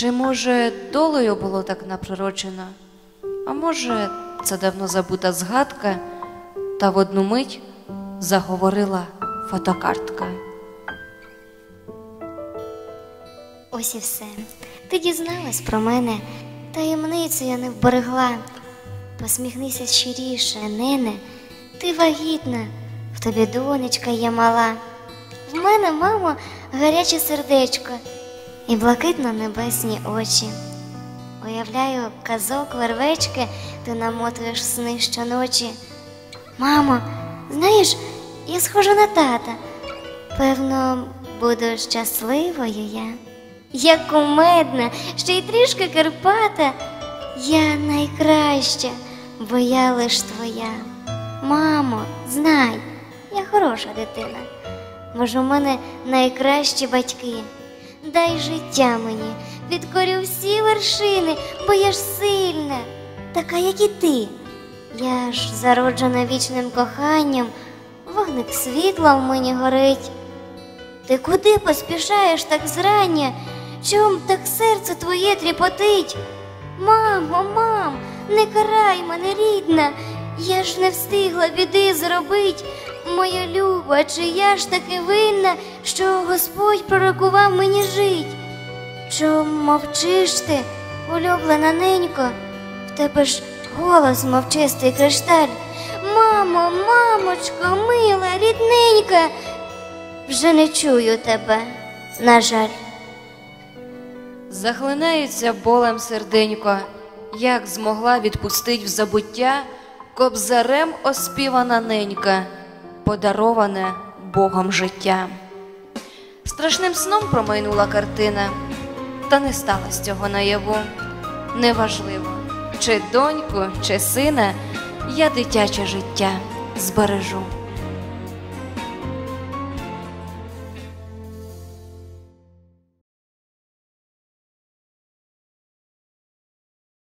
Чи може долею було так напророчено? А може, це давно забута згадка, та в одну мить заговорила фотокартка. Ось і все. Ти дізналась про мене, таємницю я не вберегла. Посміхнися щиріше, нене, ти вагітна, в тобі донечка є мала. В мене, мамо, гаряче сердечко і блакитно-небесні очі. Уявляю, казок, вервечки, ти намотуєш сни щоночі. Мамо, знаєш, я схожа на тата. Певно, буду щасливою я. Я кумедна, ще й трішки Карпата. Я найкраща, бо я лиш твоя. Мамо, знай, я хороша дитина. Може, у мене найкращі батьки. Дай життя мені, підкорю всі вершини, бо я ж сильна, така, як і ти. Я ж зароджена вічним коханням, вогник світла в мені горить. Ти куди поспішаєш так зрання? Чом так серце твоє тріпотить? Мамо, мам, не карай мене, рідна, я ж не встигла біди зробить. Моя люба, чи я ж таки винна, що Господь пророкував мені жить? Чом мовчиш ти, улюблена ненько? В тебе ж голос мовчистий кришталь. Мамо, мамочко, мила, рідненька, вже не чую тебе, на жаль. Захлинається болем серденько, як змогла відпустить в забуття кобзарем оспівана ненька, подароване Богом життя. Страшним сном промайнула картина, та не сталося цього наяву. Неважливо, чи доньку, чи сина, я дитяче життя збережу.